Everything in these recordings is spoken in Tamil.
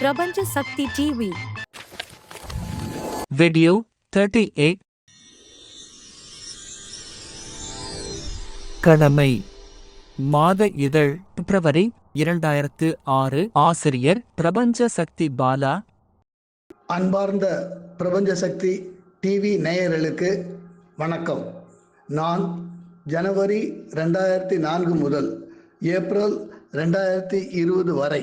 பிரபஞ்ச சக்தி டிவி Video 38 கடமை. மாத இதழ். பிப்ரவரி இரண்டாயிரத்து ஆறு. ஆசிரியர் பிரபஞ்ச சக்தி பாலா. அன்பார்ந்த பிரபஞ்ச சக்தி டிவி நேயர்களுக்கு வணக்கம். நான் ஜனவரி ரெண்டாயிரத்தி நான்கு முதல் ஏப்ரல் ரெண்டாயிரத்தி இருபது வரை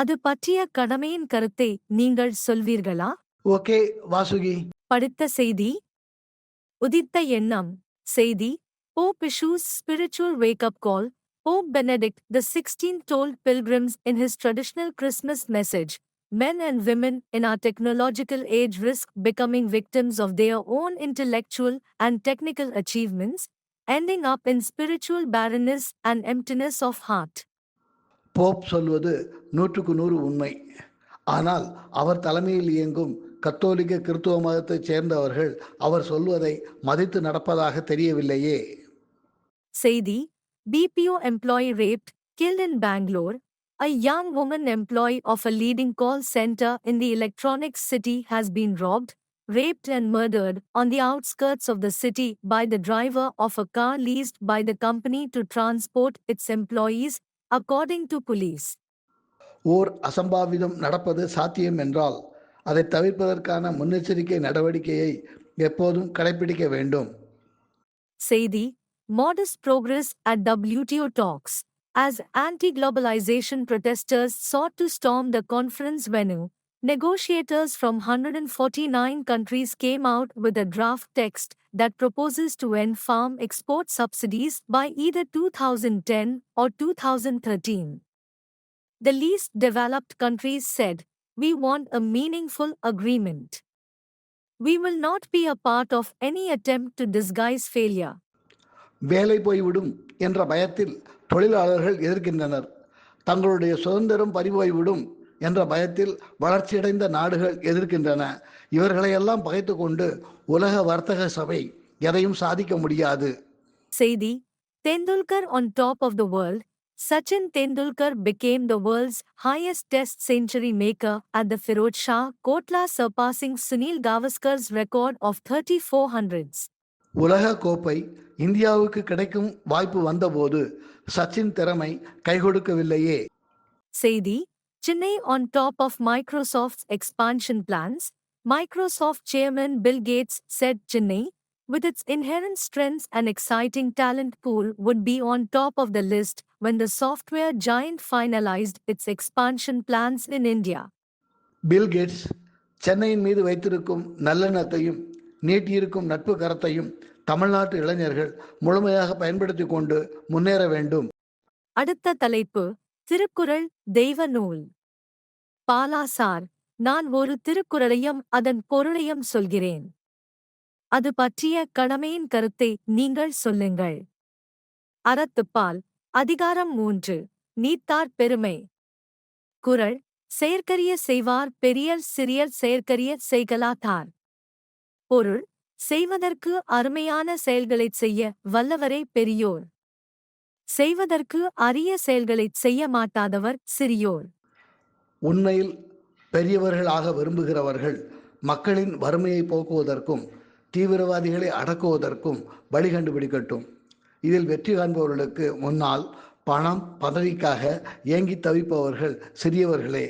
அது பற்றிய கடமையின் கருத்தை நீங்கள் சொல்வீர்களா ஓகே வாசுகி படித்த செய்தி உதித்த எண்ணம் செய்தி Pope issues spiritual wake-up call. Pope Benedict XVI told pilgrims in his traditional Christmas message, men and women in our technological age risk becoming victims of their own intellectual and technical achievements, ending up in spiritual barrenness and emptiness of heart. Pope சொல்வது நூற்றுக்கு நூறு உண்மை ஆனால் அவர் தலைமையில் இயங்கும் கத்தோலிக்க கிறித்துவ மதத்தைச் சேர்ந்தவர்கள் அவர் சொல்வதை மதித்து நடப்பதாக தெரியவில்லையே Saidi, BPO employee raped, killed in Bangalore. A young woman employee of a leading call center in the electronics city has been robbed, raped, and murdered on the outskirts of the city by the driver of a car leased by the company to transport its employees, according to police. ஓர் அசம்பாவிதம் நடப்பது சாத்தியம் என்றால் அதை தவிர்ப்பதற்கான முன்னெச்சரிக்கை நடவடிக்கையை எப்போதும் கடைபிடிக்க வேண்டும் Saidi, modest progress at WTO talks. As anti globalization protesters sought to storm the conference venue, negotiators from 149 countries came out with a draft text that proposes to end farm export subsidies by either 2010 or 2013. The least developed countries said, We want a meaningful agreement. We will not be a part of any attempt to disguise failure. வேலை போய்விடும் என்ற பயத்தில் தொழிலாளர்கள் எதிர்க்கின்றனர் தங்களுடைய சுதந்திரம் பறிபோய்விடும் என்ற பயத்தில் வளர்ச்சியடைந்த நாடுகள் எதிர்க்கின்றன இவர்களையெல்லாம் பகைத்து கொண்டு உலக வர்த்தக சபை எதையும் சாதிக்க முடியாது Saidi, Tendulkar on top of the world, Sachin Tendulkar became the world's highest test century maker at the Firod Shah Kotla surpassing Sunil Gavaskar's record of 3400s. உலக கோப்பை இந்தியாவுக்கு கிடைக்கும் வாய்ப்பு வந்தபோது சச்சின் திறமை கை கொடுக்கவில்லையே Saidi, Chennai on top of Microsoft's expansion plans, Microsoft chairman Bill Gates said Chennai, with its inherent strengths and exciting talent pool, would be on top of the list when the software giant finalized its expansion plans in India. Bill Gates சென்னையின் மீது வைத்திருக்கும் நல்லெண்ணத்தையும் நீட்டியிருக்கும் நட்பு கரத்தையும் தமிழ்நாட்டு இளைஞர்கள் முழுமையாக பயன்படுத்தி கொண்டு முன்னேற வேண்டும் அடுத்த தலைப்பு திருக்குறள் தெய்வ நூல். பாலாசார் நான் ஒரு திருக்குறளையும் அதன் பொருளையும் சொல்கிறேன். அது பற்றிய கடமையின் கருத்தை நீங்கள் சொல்லுங்கள் அறத்துப்பால் அதிகாரம் மூன்று நீத்தார் பெருமை. குரல் செயற்கரிய செய்வார் பெரியர் சிறியர் செயற்கரிய செய்கலாத்தார் பொருள் செய்வதற்கு அருமையான செயல்களைச் செய்ய வல்லவரே பெரியோர். செய்வதற்கு அரிய செயல்களைச் செய்ய மாட்டாதவர் சிறியோர். உண்மையில் பெரியவர்களாக விரும்புகிறவர்கள் மக்களின் வறுமையை போக்குவதற்கும் தீவிரவாதிகளை அடக்குவதற்கும் வழி கண்டுபிடிக்கட்டும். இதில் வெற்றி காண்பவர்களுக்கு முன்னால் பணம் பதவிக்காக ஏங்கி தவிப்பவர்கள் சிறியவர்களே.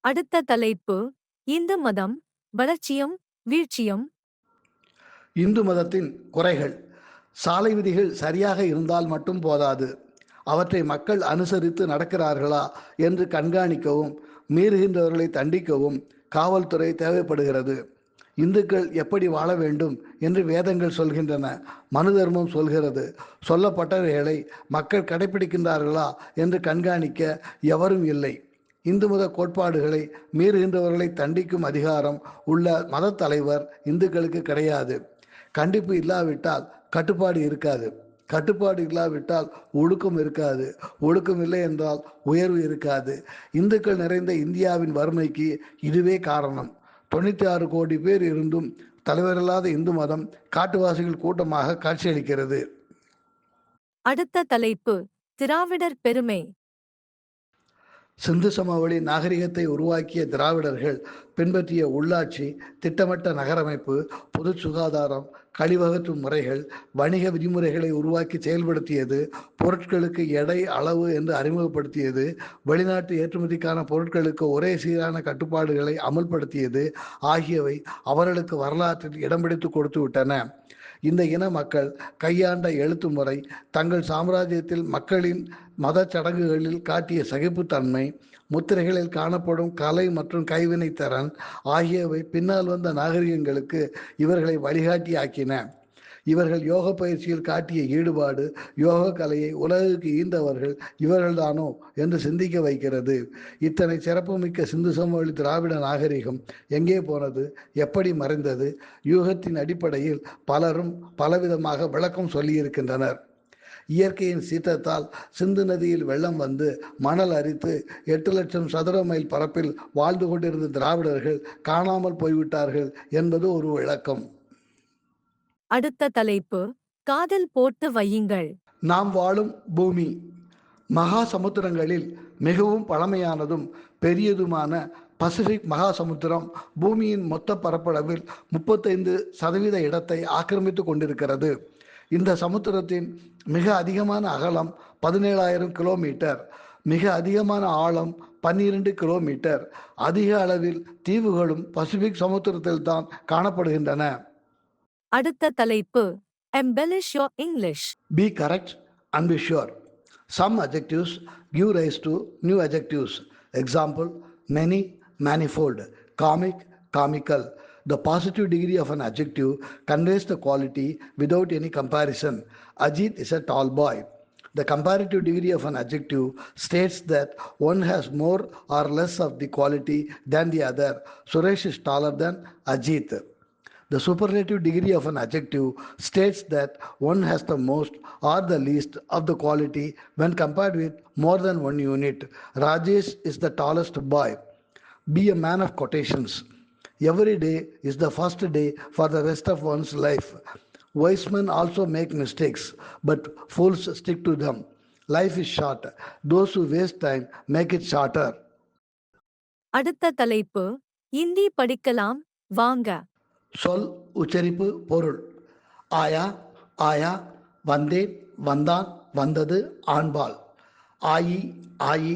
அடுத்த தலைப்பு இந்து மதம் வளர்ச்சியும் வீழ்ச்சியும். இந்து மதத்தின் குறைகள். சாலை விதிகள் சரியாக இருந்தால் மட்டும் போதாது. அவற்றை மக்கள் அனுசரித்து நடக்கிறார்களா என்று கண்காணிக்கவும் மீறுகின்றவர்களை தண்டிக்கவும் காவல்துறை தேவைப்படுகிறது. இந்துக்கள் எப்படி வாழ வேண்டும் என்று வேதங்கள் சொல்கின்றன மனு தர்மம் சொல்கிறது. சொல்லப்பட்டவைகளை மக்கள் கடைபிடிக்கின்றார்களா என்று கண்காணிக்க எவரும் இல்லை. இந்து மத கோட்பாடுகளை மீறுகின்றவர்களை தண்டிக்கும் அதிகாரம் உள்ள மத தலைவர் இந்துக்களுக்கு கிடையாது. கண்டிப்பு இல்லாவிட்டால் கட்டுப்பாடு இருக்காது. கட்டுப்பாடு இல்லாவிட்டால் ஒழுக்கம் இருக்காது. ஒழுக்கம் இல்லை என்றால் உயர்வு இருக்காது. இந்துக்கள் நிறைந்த இந்தியாவின் வறுமைக்கு இதுவே காரணம். தொண்ணூற்றி ஆறு கோடி பேர் இருந்தும் தலைவரில்லாத இந்து மதம் காட்டுவாசிகள் கூட்டமாக காட்சியளிக்கிறது. அடுத்த தலைப்பு திராவிடர் பெருமை. சிந்து சமவெளி நாகரிகத்தை உருவாக்கிய திராவிடர்கள் பின்பற்றிய உள்ளாட்சி திட்டமிட்ட நகரமைப்பு பொது சுகாதாரம் கழிவகற்றும் முறைகள் வணிக விதிமுறைகளை உருவாக்கி செயல்படுத்தியது பொருட்களுக்கு எடை அளவு என்று அறிமுகப்படுத்தியது வெளிநாட்டு ஏற்றுமதிக்கான பொருட்களுக்கு ஒரே சீரான கட்டுப்பாடுகளை அமல்படுத்தியது ஆகியவை அவர்களுக்கு வரலாற்றில் இடம் பிடித்து கொடுத்து விட்டன. இந்த இன மக்கள் கையாண்ட எழுத்து முறை தங்கள் சாம்ராஜ்யத்தில் மக்களின் மத சடங்குகளில் காட்டிய சகிப்புத்தன்மை முத்திரைகளில் காணப்படும் கலை மற்றும் கைவினைத்திறன் ஆகியவை பின்னால் வந்த நாகரிகங்களுக்கு இவர்களை வழிகாட்டி ஆக்கின இவர்கள் யோக பயிற்சியில் காட்டிய ஈடுபாடு யோக கலையை உலகுக்கு ஈந்தவர்கள் இவர்கள்தானோ என்று சிந்திக்க வைக்கிறது. இத்தனை சிறப்புமிக்க சிந்து சமவெளி திராவிட நாகரிகம் எங்கே போனது? எப்படி மறைந்தது? யூகத்தின் அடிப்படையில் பலரும் பலவிதமாக விளக்கம் சொல்லியிருக்கின்றனர். இயற்கையின் சீற்றத்தால் சிந்து நதியில் வெள்ளம் வந்து மணல் அரித்து எட்டு லட்சம் சதுர மைல் பரப்பில் வாழ்ந்து கொண்டிருந்த திராவிடர்கள் காணாமல் போய்விட்டார்கள் என்பது ஒரு விளக்கம். அடுத்த தலைப்பு காதல் போட்டு வையுங்கள். நாம் வாழும் பூமி மகா சமுத்திரங்களில் மிகவும் பழமையானதும் பெரியதுமான பசிபிக் மகா சமுத்திரம் பூமியின் மொத்த பரப்பளவில் முப்பத்தைந்து சதவீத இடத்தை ஆக்கிரமித்து கொண்டிருக்கிறது. இந்த சமுத்திரத்தின் மிக அதிகமான அகலம் பதினேழாயிரம் கிலோமீட்டர் மிக அதிகமான ஆழம் பன்னிரண்டு கிலோமீட்டர். அதிக அளவில் தீவுகளும் பசிபிக் சமுத்திரத்தில் தான் காணப்படுகின்றன. அடுத்த தலைப்பு embellish your English Be correct and be sure. Some adjectives give rise to new adjectives. Example, many, manifold, comic, comical. The positive degree of an adjective conveys the quality without any comparison. Ajit is a tall boy. The comparative degree of an adjective states that one has more or less of the quality than the other. Suresh is taller than Ajit. The superlative degree of an adjective states that one has the most or the least of the quality when compared with more than one unit. Rajesh is the tallest boy. Be a man of quotations. Every day is the first day for the rest of one's life. Wise men also make mistakes, but fools stick to them. Life is short. Those who waste time make it shorter. அடுத்த தலைப்பு இந்தி படிக்கலாம் வாங்க சொல் உச்சரிப்பு பொருள். ஆயா ஆயா வந்தேன் வந்தான் வந்தது ஆண்பால். ஆயி ஆயி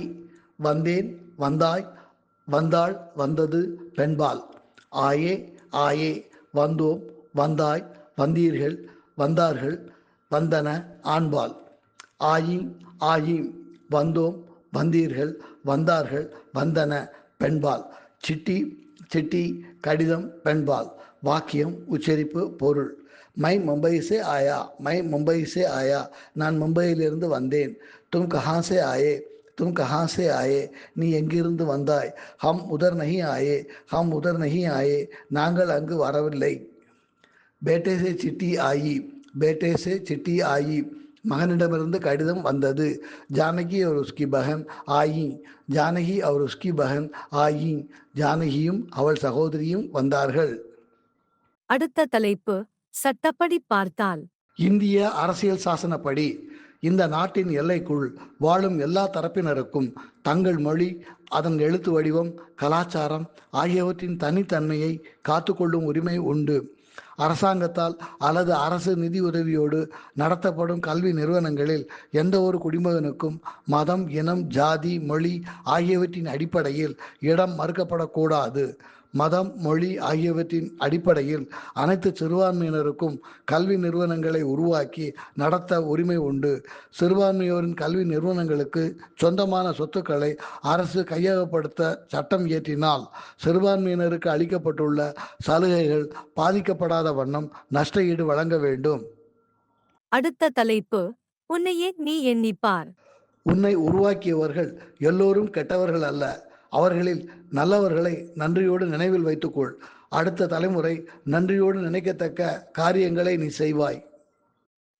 வந்தேன் வந்தாய் வந்தாள் வந்தது பெண்பால். ஆயே ஆயே வந்தோம் வந்தாய் வந்தீர்கள் வந்தார்கள் வந்தன ஆண்பால். ஆயின் ஆயின் வந்தோம் வந்தீர்கள் வந்தார்கள் வந்தன பெண்பால். சிட்டி சிட்டி கடிதம் பெண்பால் வாக்கியம் உச்சரிப்பு பொருள். மை மும்பை சே ஆயா மை மும்பை சே ஆயா நான் மும்பையிலிருந்து வந்தேன். தும் கஹா சே ஆயே தும் கஹா சே ஆயே நீ எங்கிருந்து வந்தாய்? ஹம் உதர் நகி ஆயே ஹம் உதர் நகி ஆயே நாங்கள் அங்கு வரவில்லை. பேட்டே சே சிட்டி ஆயி பேட்டே சே சிட்டி ஆயி மகனிடமிருந்து கடிதம் வந்தது. ஜானகி அவர் உஸ்கி பகன் ஆயி. ஜானகி அவர் உஸ்கி பகன் ஆயி. ஜானகியும் அவள் சகோதரியும் வந்தார்கள். அடுத்த தலைப்பு சட்டப்படி பார்த்தால். இந்திய அரசியல் சாசனப்படி இந்த நாட்டின் எல்லைக்குள் வாழும் எல்லா தரப்பினருக்கும் தங்கள் மொழி அதன் எழுத்து வடிவம் கலாச்சாரம் ஆகியவற்றின் தனித்தன்மையை காத்துக்கொள்ளும் உரிமை உண்டு. அரசாங்கத்தால் அல்லது அரசு நிதி உதவியோடு நடத்தப்படும் கல்வி நிறுவனங்களில் எந்த ஒரு குடிமகனுக்கும் மதம் இனம் ஜாதி மொழி ஆகியவற்றின் அடிப்படையில் இடம் மறுக்கப்படக்கூடாது. மதம் மொழி ஆகியவற்றின் அடிப்படையில் அனைத்து சிறுபான்மையினருக்கும் கல்வி நிறுவனங்களை உருவாக்கி நடத்த உரிமை உண்டு. சிறுபான்மையோரின் கல்வி நிறுவனங்களுக்கு சொந்தமான சொத்துக்களை அரசு கையகப்படுத்த சட்டம் இயற்றினால் சிறுபான்மையினருக்கு அளிக்கப்பட்டுள்ள சலுகைகள் பாதிக்கப்படாத வண்ணம் நஷ்ட ஈடு வழங்க வேண்டும். அடுத்த தலைப்பு உன்னையே நீ எண்ணிப்பார். உன்னை உருவாக்கியவர்கள் எல்லோரும் கெட்டவர்கள் அல்ல. அவர்களில் நல்லவர்களை நன்றியோடு நினைவில் வைத்துக்கொள். அடுத்த தலைமுறை நன்றியோடு நினைக்கத்தக்க காரியங்களை நீ செய்வாய்.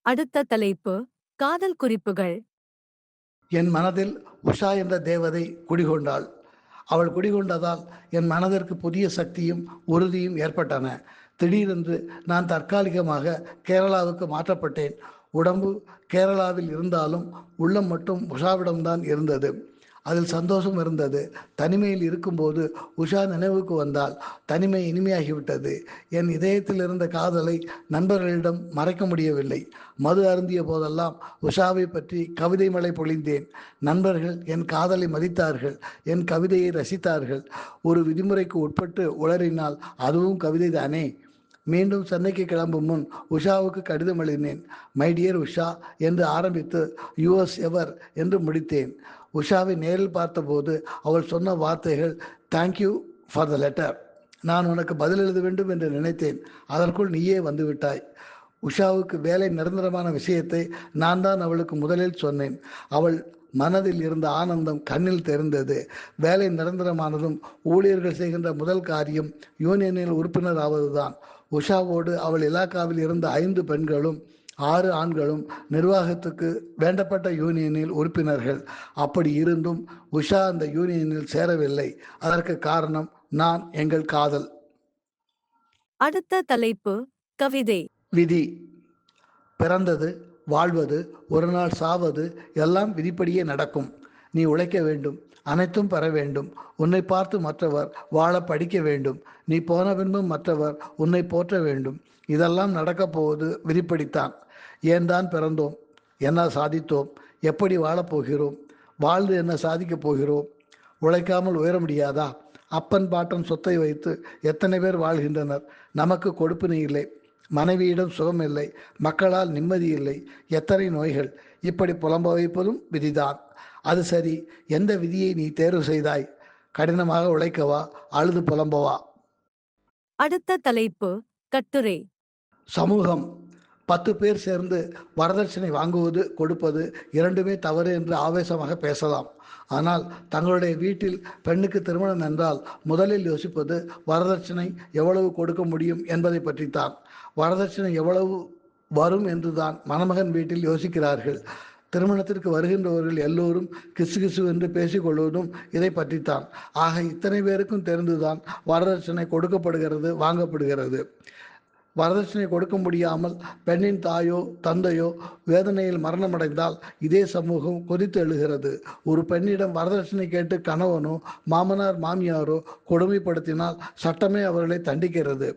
அடுத்த தலைப்பு காதல் குறிப்புகள். என் மனதில் உஷா என்ற தேவதை குடிகொண்டாள். அவள் குடிகொண்டதால் என் மனதிற்கு புதிய சக்தியும் உறுதியும் ஏற்பட்டன. திடீரென்று நான் தற்காலிகமாக கேரளாவுக்கு மாற்றப்பட்டேன். உடம்பு கேரளாவில் இருந்தாலும் உள்ளம் மட்டும் உஷாவிடம்தான் இருந்தது. அதில் சந்தோஷம் இருந்தது. தனிமையில் இருக்கும்போது உஷா நினைவுக்கு வந்தால் தனிமை இனிமையாகிவிட்டது. என் இதயத்தில் இருந்த காதலை நண்பர்களிடம் மறைக்க முடியவில்லை. மது அருந்திய போதெல்லாம் உஷாவை பற்றி கவிதை மழை பொழிந்தேன். நண்பர்கள் என் காதலை மதித்தார்கள். என் கவிதையை ரசித்தார்கள். ஒரு விதிமுறைக்கு உட்பட்டு உளறினால் அதுவும் கவிதை தானே? மீண்டும் சென்னைக்கு கிளம்பும் முன் உஷாவுக்கு கடிதம் எழுதினேன். மை டியர் உஷா என்று ஆரம்பித்து யுஎஸ் எவர் என்று முடித்தேன். உஷாவை நேரில் பார்த்தபோது அவள் சொன்ன வார்த்தைகள் தேங்க்யூ ஃபார் த லெட்டர் நான் உனக்கு பதில் எழுத வேண்டும் என்று நினைத்தேன். அதற்குள் நீயே வந்துவிட்டாய். உஷாவுக்கு வேலை நிரந்தரமான விஷயத்தை நான் தான் அவளுக்கு முதலில் சொன்னேன். அவள் மனதில் இருந்த ஆனந்தம் கண்ணில் தெரிந்தது. வேலை நிரந்தரமானதும் ஊழியர்கள் செய்கின்ற முதல் காரியம் யூனியனில் உறுப்பினர் ஆவதுதான். உஷாவோடு அவள் இலாக்காவில் இருந்த ஐந்து பெண்களும் ஆறு ஆண்களும் நிர்வாகத்துக்கு வேண்டப்பட்ட யூனியனில் உறுப்பினர்கள். அப்படி இருந்தும் உஷா அந்த யூனியனில் சேரவில்லை. அதற்கு காரணம் நான் எங்கள் காதல். அடுத்த தலைப்பு கவிதை. விதி. பிறந்தது வாழ்வது ஒரு நாள் சாவது எல்லாம் விதிப்படியே நடக்கும். நீ உழைக்க வேண்டும் அனைத்தும் பெற வேண்டும். உன்னை பார்த்து மற்றவர் வாழ படிக்க வேண்டும். நீ போன பின்பும் மற்றவர் உன்னை போற்ற வேண்டும். இதெல்லாம் நடக்கப் போவது விதிப்படித்தான் ஏன் தான் பிறந்தோம்? என்ன சாதித்தோம்? எப்படி வாழப்போகிறோம் வாழ்ந்து என்ன சாதிக்கப் போகிறோம்? உழைக்காமல் உயர முடியாதா? அப்பன் பாட்டன் சொத்தை வைத்து எத்தனை பேர் வாழ்கின்றனர்? நமக்கு கொடுப்பினை இல்லை. மனைவியிடம் சுகம் இல்லை. மக்களால் நிம்மதி இல்லை. எத்தனை நோய்கள்? இப்படி புலம்ப வைப்பதும் விதிதான். அது சரி. எந்த விதியை நீ தேர்வு செய்தாய்? கடினமாக உழைக்கவா? அழுது புலம்பவா? அடுத்த தலைப்பு கட்டுரை. சமூகம் பத்து பேர் சேர்ந்து வரதட்சணை வாங்குவது கொடுப்பது இரண்டுமே தவறு என்று ஆவேசமாக பேசலாம். ஆனால் தங்களுடைய வீட்டில் பெண்ணுக்கு திருமணம் என்றால் முதலில் யோசிப்பது வரதட்சணை எவ்வளவு கொடுக்க முடியும் என்பதை பற்றித்தான். வரதட்சணை எவ்வளவு வரும் என்றுதான் மணமகன் வீட்டில் யோசிக்கிறார்கள். திருமணத்திற்கு வருகின்றவர்கள் எல்லோரும் கிசு கிசு என்று பேசிக்கொள்வதும் இதை பற்றித்தான். ஆக இத்தனை பேருக்கும் தெரிந்துதான் வரதட்சணை கொடுக்கப்படுகிறது வாங்கப்படுகிறது. வரதட்சணை கொடுக்க முடியாமல் பெண்ணின் தாயோ தந்தையோ வேதனையில் மரணமடைந்தால் இதே சமூகம் கொதித்து எழுகிறது. ஒரு பெண்ணிடம் வரதட்சணை கேட்டு கணவனோ மாமனார் மாமியாரோ கொடுமைப்படுத்தினால் சட்டமே அவர்களை தண்டிக்கிறது.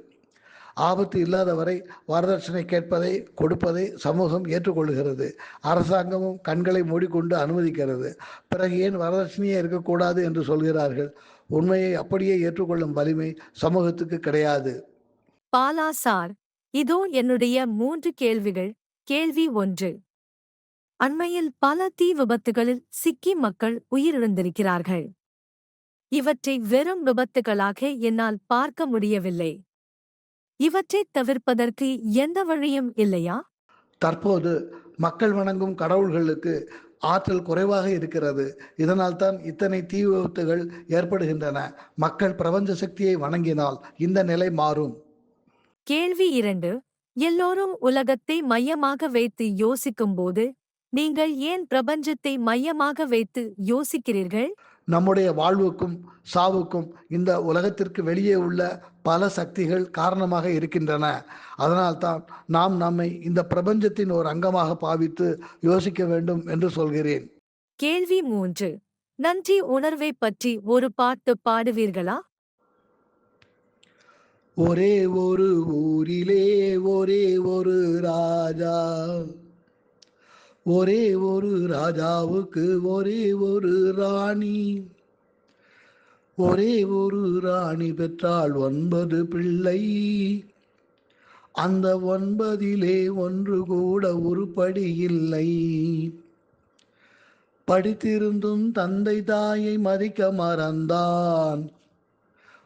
ஆபத்து இல்லாதவரை வரதட்சணை கேட்பதை கொடுப்பதை சமூகம் ஏற்றுக்கொள்கிறது. அரசாங்கமும் கண்களை மூடிக்கொண்டு அனுமதிக்கிறது. பிறகு ஏன் வரதட்சணையே இருக்கக்கூடாது என்று சொல்கிறார்கள்? உண்மையை அப்படியே ஏற்றுக்கொள்ளும் வலிமை சமூகத்துக்கு கிடையாது. பாலா சார் இதோ என்னுடைய மூன்று கேள்விகள். கேள்வி ஒன்று. அண்மையில் பல தீ விபத்துகளில் சிக்கி மக்கள் உயிரிழந்திருக்கிறார்கள். இவற்றை வெறும் விபத்துகளாக என்னால் பார்க்க முடியவில்லை. இவற்றை தவிர்ப்பதற்கு எந்த வழியும் இல்லையா? தற்போது மக்கள் வணங்கும் கடவுள்களுக்கு ஆற்றல் குறைவாக இருக்கிறது. இதனால் தான் இத்தனை தீ விபத்துகள் ஏற்படுகின்றன. மக்கள் பிரபஞ்ச சக்தியை வணங்கினால் இந்த நிலை மாறும். கேள்வி இரண்டு. எல்லோரும் உலகத்தை மையமாக வைத்து யோசிக்கும்போது நீங்கள் ஏன் பிரபஞ்சத்தை மையமாக வைத்து யோசிக்கிறீர்கள்? நம்முடைய வாழ்வுக்கும் சாவுக்கும் இந்த உலகத்திற்கு வெளியே உள்ள பல சக்திகள் காரணமாக இருக்கின்றன. அதனால்தான் நாம் நம்மை இந்த பிரபஞ்சத்தின் ஒரு அங்கமாக பாவித்து யோசிக்க வேண்டும் என்று சொல்கிறேன். கேள்வி மூன்று. நன்றி உணர்வை பற்றி ஒரு பாட்டு பாடுவீர்களா? ஒரே ஒரு ஊரிலே ஒரே ஒரு ராஜா. ஒரே ஒரு ராஜாவுக்கு ஒரே ஒரு ராணி. ஒரே ஒரு ராணி பெற்றாள் ஒன்பது பிள்ளை. அந்த ஒன்பதிலே ஒன்று கூட உருப்படி இல்லை. படித்திருந்தும் தந்தை தாயை மதிக்க மறந்தான்.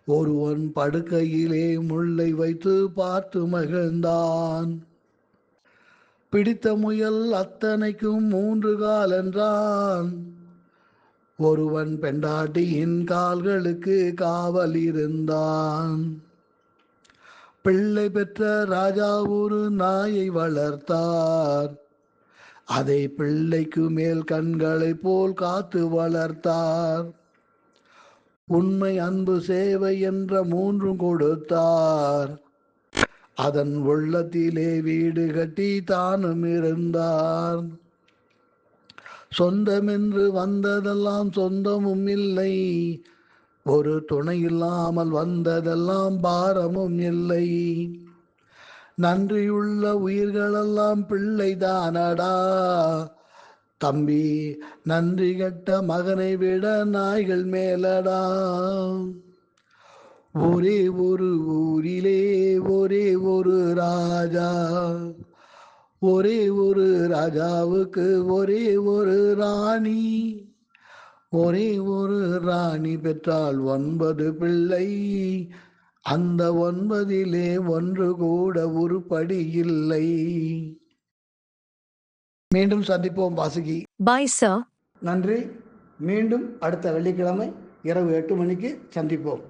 ஒருவன் படுக்கையிலே முள்ளை வைத்து பார்த்து மகிழ்ந்தான். பிடித்த முயல் அத்தனைக்கும் மூன்று கால் என்றான். ஒருவன் பெண்டாட்டியின் கால்களுக்கு காவல் இருந்தான். பிள்ளை பெற்ற ராஜா ஒரு நாயை வளர்த்தார். அதை பிள்ளைக்கு மேல் கண்களைப் போல் காத்து வளர்த்தார். உண்மை அன்பு சேவை என்ற மூன்றும் கொடுத்தார். அதன் உள்ளத்திலே வீடு கட்டி தானும் இருந்தார். சொந்தமென்று வந்ததெல்லாம் சொந்தமும் இல்லை. ஒரு துணை இல்லாமல் வந்ததெல்லாம் பாரமும் இல்லை. நன்றியுள்ள உயிர்களெல்லாம் பிள்ளைதானடா. தம்பி நன்றி கட்ட மகனை விட நாய்கள் மேலடா. ஒரே ஒரு ஊரிலே ஒரே ஒரு ராஜா. ஒரே ஒரு ராஜாவுக்கு ஒரே ஒரு ராணி. ஒரே ஒரு ராணி பெற்றால் ஒன்பது பிள்ளை. அந்த ஒன்பதிலே ஒன்று கூட உருப்படி இல்லை. மீண்டும் சந்திப்போம் வாசுகி. Bye, sir. நன்றி. மீண்டும் அடுத்த வெள்ளிக்கிழமை இரவு எட்டு மணிக்கு சந்திப்போம்.